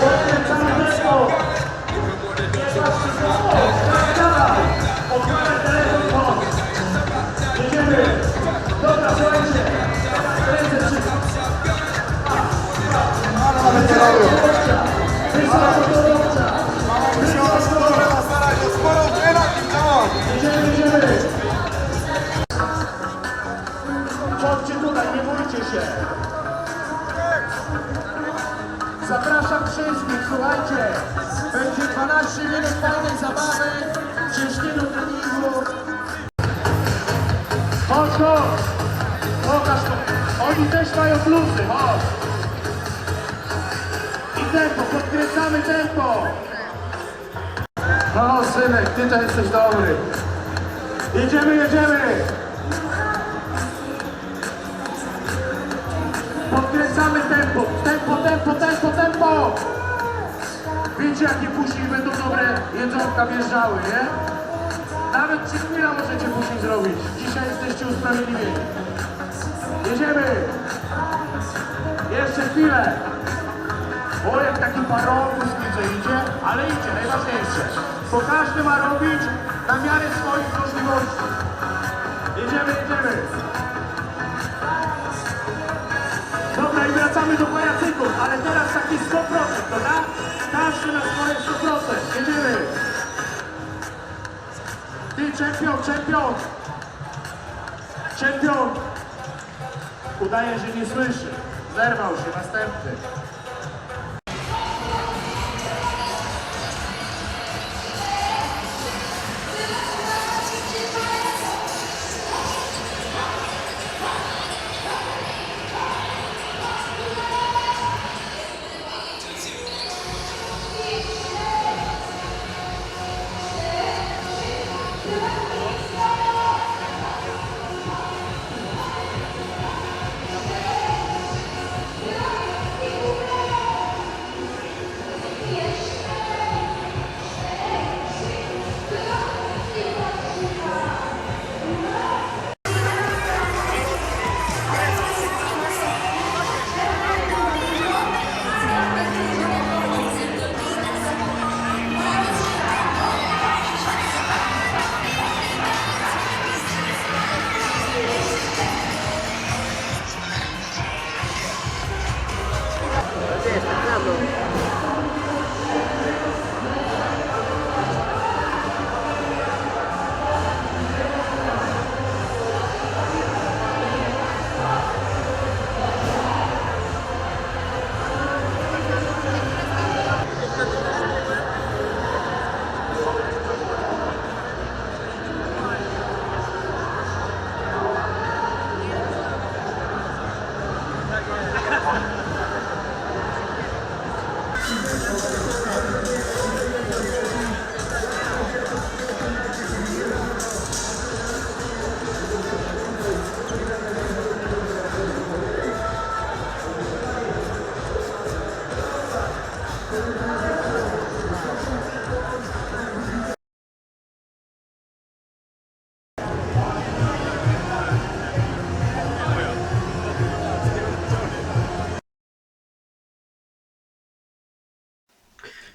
Chodźcie Oni też mają bluzy, chodź. I tempo, podkręcamy tempo. No, synek, ty to jesteś dobry. Jedziemy, jedziemy. Podkręcamy tempo, tempo, tempo, tempo, tempo! Wiecie jakie później będą dobre jedzonka wjeżdżały, nie? Nawet ci chwila możecie później zrobić. Dzisiaj jesteście usprawiedliwieni. Jedziemy! Jeszcze chwilę! O, jak taki parokus widzę idzie, ale idzie, najważniejsze. Bo każdy ma robić na miarę swoich możliwości. Jedziemy, jedziemy! Dobra, i wracamy do pajacyków, ale teraz taki 100%, dobra? Każdy na swoje 100%. Jedziemy. Ty, czempion, czempion. Czempion. Udaje, że nie słyszy. Zerwał się, następny.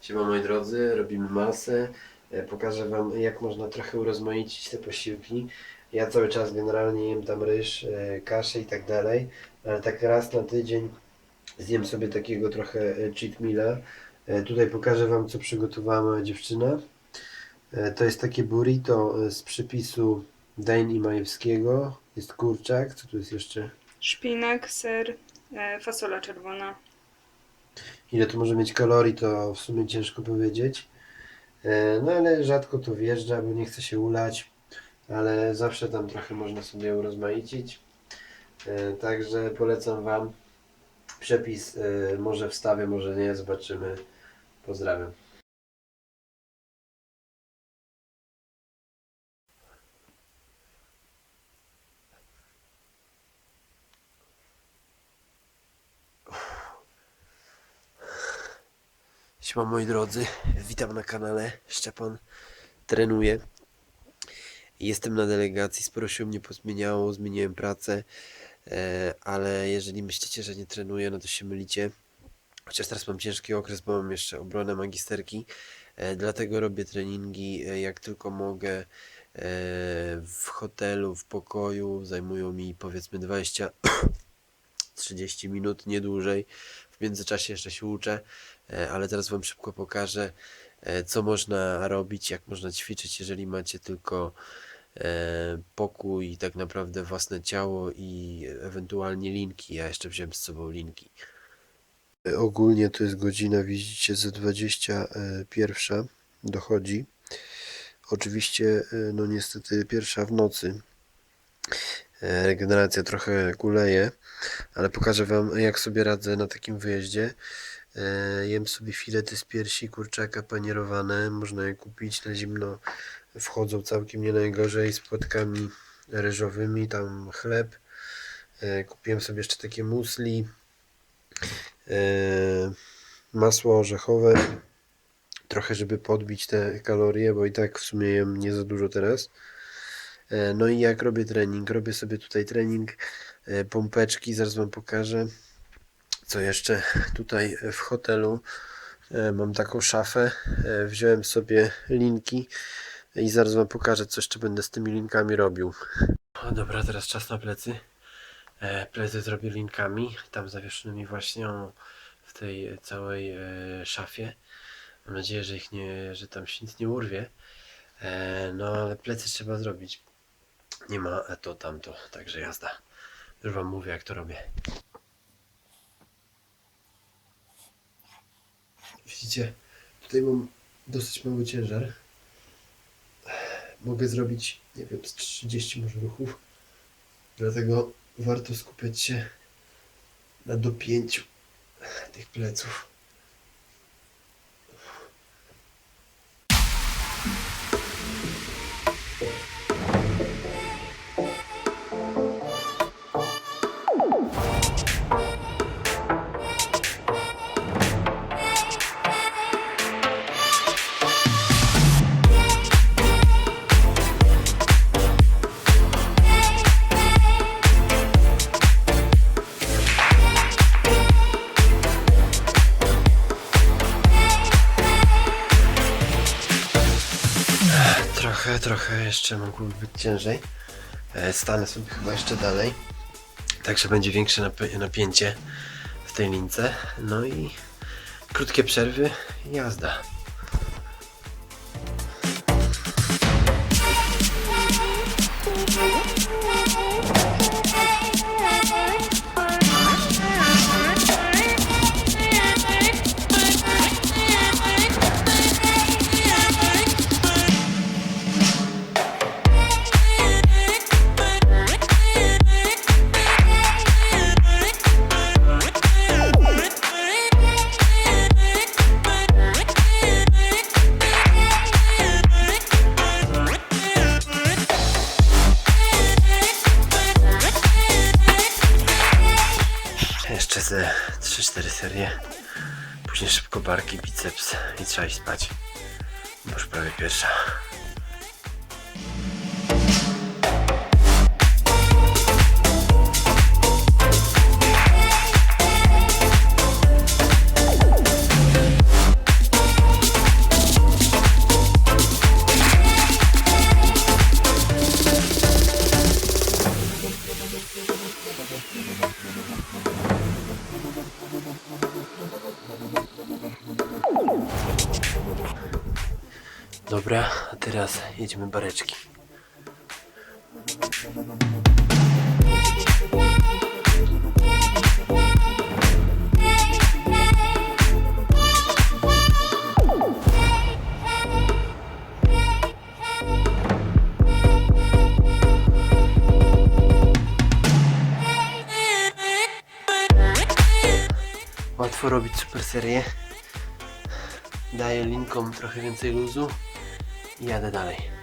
Siema moi drodzy, robimy masę. E, Pokażę Wam jak można trochę urozmaicić te posiłki. Ja cały czas generalnie jem tam ryż, e, kaszę i tak dalej, ale tak raz na tydzień zjem sobie takiego trochę e, cheat meala. Tutaj pokażę Wam co przygotowała moja dziewczyna. To jest takie burrito z przepisu i Majewskiego. Jest kurczak, co tu jest jeszcze? Szpinak, ser, fasola czerwona. Ile to może mieć kalorii, to w sumie ciężko powiedzieć. E, No ale rzadko to wjeżdża, bo nie chce się ulać, ale zawsze tam trochę można sobie urozmaicić. E, Także polecam Wam. Przepis e, może wstawię, może nie, zobaczymy. Pozdrawiam. Siema moi drodzy, witam na kanale Szczepan trenuje. Jestem na delegacji, sporo się mnie pozmieniało, zmieniłem pracę, e, ale jeżeli myślicie, że nie trenuję, no to się mylicie. Chociaż teraz mam ciężki okres, bo mam jeszcze obronę magisterki, e, dlatego robię treningi e, jak tylko mogę w hotelu, w pokoju. Zajmują mi powiedzmy 20 30 minut, nie dłużej. W międzyczasie jeszcze się uczę, e, ale teraz Wam szybko pokażę, e, co można robić, jak można ćwiczyć, jeżeli macie tylko e, pokój i tak naprawdę własne ciało i ewentualnie linki. Ja jeszcze wziąłem z sobą linki. Ogólnie to jest godzina, widzicie, ze 21 dochodzi. Oczywiście, no niestety pierwsza w nocy. E, Regeneracja trochę kuleje, ale pokażę Wam, jak sobie radzę na takim wyjeździe. E, Jem sobie filety z piersi kurczaka panierowane, można je kupić na zimno. Wchodzą całkiem nie najgorzej z płatkami ryżowymi, tam chleb. E, Kupiłem sobie jeszcze takie musli, masło orzechowe, trochę żeby podbić te kalorie, bo i tak w sumie jem nie za dużo teraz. E, No i jak robię trening? Robię sobie tutaj trening, e, pompeczki, zaraz Wam pokażę. Co jeszcze? Tutaj w hotelu e, mam taką szafę, wziąłem sobie linki i zaraz Wam pokażę, co jeszcze będę z tymi linkami robił. O, dobra, teraz czas na plecy. Plecy zrobię linkami, tam zawieszonymi właśnie w tej całej szafie. Mam nadzieję, że ich nie, że tam się nic nie urwie. No ale plecy trzeba zrobić. Nie ma to tamto, także jazda. Już wam mówię jak to robię. Widzicie, tutaj mam dosyć mały ciężar. Mogę zrobić, nie wiem, z 30 może ruchów. Dlatego warto skupiać się na dopięciu tych pleców. Jeszcze mogłoby być ciężej. E, Stanę sobie chyba jeszcze dalej. Także będzie większe nap- napięcie w tej lince. No i krótkie przerwy, jazda. Jeszcze ze 3-4 serie. Później szybko barki, biceps i trzeba iść spać. Bo już prawie pierwsza. Teraz bareczki. Łatwo robić super serię. Daję linkom trochę więcej luzu jadę dalej.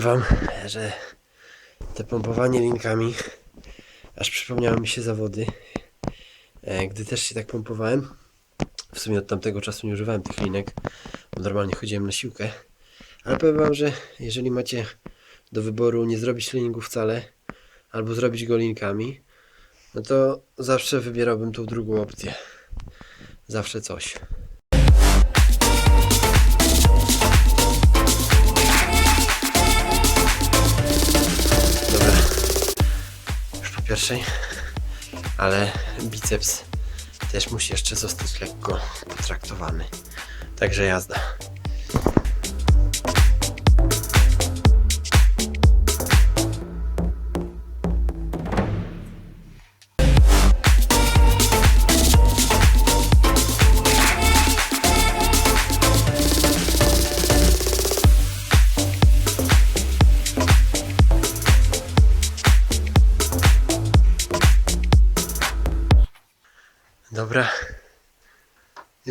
Powiem wam, że te pompowanie linkami, aż przypomniały mi się zawody, e, gdy też się tak pompowałem. W sumie od tamtego czasu nie używałem tych linek, bo normalnie chodziłem na siłkę. Ale powiem wam, że jeżeli macie do wyboru nie zrobić treningu wcale, albo zrobić go linkami, no to zawsze wybierałbym tą drugą opcję. Zawsze coś. Pierwszej, ale biceps też musi jeszcze zostać lekko potraktowany. Także jazda.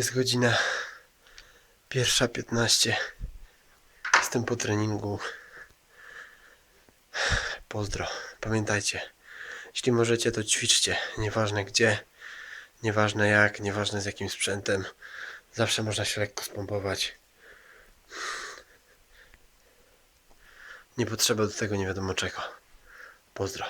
Jest godzina pierwsza 15. Jestem po treningu. Pozdro. Pamiętajcie, jeśli możecie, to ćwiczcie. Nieważne gdzie, nieważne jak, nieważne z jakim sprzętem. Zawsze można się lekko spompować. Nie potrzeba do tego nie wiadomo czego. Pozdro.